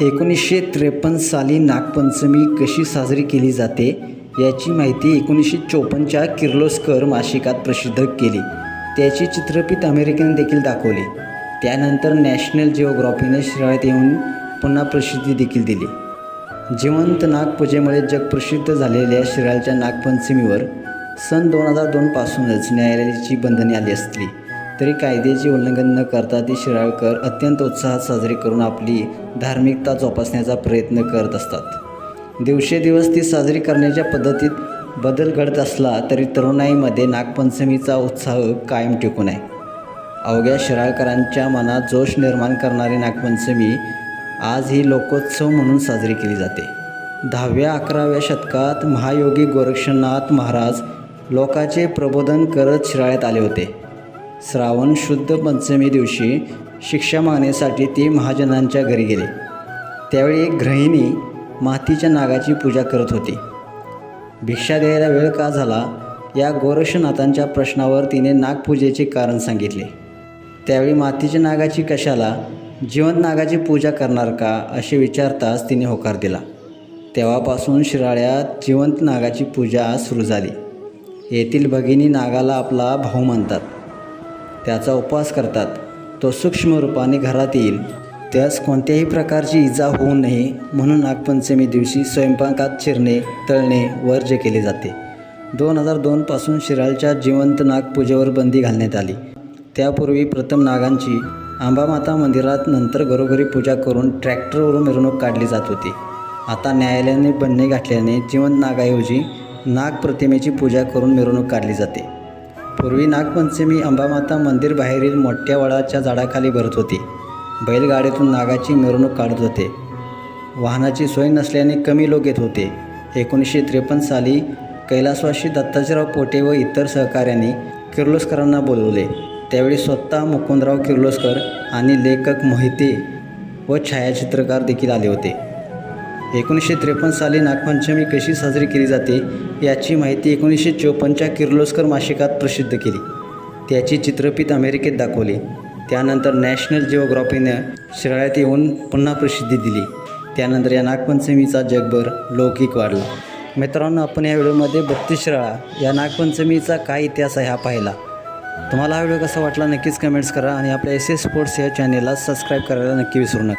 एकोणीसशे त्रेपन्न साली नागपंचमी कशी साजरी केली जाते याची माहिती एकोणीसशे चोपन्नच्या किर्लोस्कर मासिकात प्रसिद्ध केली. त्याची चित्रपट अमेरिकेने देखील दाखवली. त्यानंतर नॅशनल जिओग्राफीने शिराळ्यात येऊन पुन्हा प्रसिद्धी देखील दिली. जिवंत नागपूजेमुळे जगप्रसिद्ध झालेल्या शिराळच्या नागपंचमीवर सन दोन हजार दोनपासूनच न्यायालयाची बंधने आली असली. तरी कायद्याचे उल्लंघन न करता ते शिराळकर अत्यंत उत्साहात साजरी करून आपली धार्मिकता जोपासण्याचा प्रयत्न करत असतात. दिवसेदिवस ती साजरी करण्याच्या पद्धतीत बदल घडत असला तरी तरुणाईमध्ये नागपंचमीचा उत्साह कायम टिकून आहे. अवघ्या शिराळकरांच्या मनात जोश निर्माण करणारी नागपंचमी आज ही लोकोत्सव म्हणून साजरी केली जाते. दहाव्या अकराव्या शतकात महायोगी गोरक्षनाथ महाराज लोकाचे प्रबोधन करत शिराळ्यात आले होते. श्रावण शुद्ध पंचमी दिवशी शिक्षा मागण्यासाठी ते महाजनांच्या घरी गेले. त्यावेळी एक गृहिणी मातीच्या नागाची पूजा करत होती. भिक्षा द्यायला वेळ का झाला? या गोरक्षनाथांच्या प्रश्नावर तिने नागपूजेचे कारण सांगितले. त्यावेळी मातीच्या नागाची कशाला जिवंत नागाची पूजा करणार का असे विचारताच तिने होकार दिला. तेव्हापासून शिराळ्यात जिवंत नागाची पूजा सुरू झाली. येथील भगिनी नागाला आपला भाऊ मानतात. त्याचा उपवास करतात. तो सूक्ष्म रूपाने घरात येईल. त्यास कोणत्याही प्रकारची इजा होऊ नये म्हणून नागपंचमी दिवशी स्वयंपाकात चिरणे तळणे वर्ज्य केले जाते. दोन हजार दोनपासून शिराळच्या जिवंत नागपूजेवर बंदी घालण्यात आली. त्यापूर्वी प्रथम नागांची आंबामाता मंदिरात नंतर घरोघरी पूजा करून ट्रॅक्टरवरून मिरवणूक काढली जात होती. आता न्यायालयाने बंदी घातल्याने जिवंत नागाऐवजी नाग प्रतिमेची पूजा करून मिरवणूक काढली जाते. पूर्वी नागपंचमी अंबामाता मंदिर बाहेरील मोठ्या वडाच्या झाडाखाली भरत होती. बैलगाडीतून नागाची मिरवणूक काढत होते. वाहनाची सोय नसल्याने कमी लोक येत होते. एकोणीसशे त्रेपन्न साली कैलासवासी दत्ताजीराव पोटे व इतर सहकाऱ्यांनी किर्लोस्करांना बोलवले. त्यावेळी स्वतः मुकुंदराव किर्लोस्कर आणि लेखक मोहिते व छायाचित्रकार देखील आले होते. एकोणीसशे त्रेपन्न साली नागपंचमी कशी साजरी केली जाते याची माहिती एकोणीसशे चोपन्नच्या किर्लोस्कर मासिकात प्रसिद्ध केली. त्याची चित्रफित अमेरिकेत दाखवली. त्यानंतर नॅशनल जिओग्राफीनं शिराळ्यात येऊन पुन्हा प्रसिद्धी दिली. त्यानंतर या नागपंचमीचा जगभर लौकिक वाढला. मित्रांनो आपण या व्हिडिओमध्ये बत्तीस शिराळा या नागपंचमीचा काय इतिहास आहे हा पाहिला. तुम्हाला हा व्हिडिओ कसा वाटला नक्कीच कमेंट्स करा आणि आपल्या एस एस स्पोर्ट्स या चॅनेलला सबस्क्राईब करायला नक्की विसरू नका.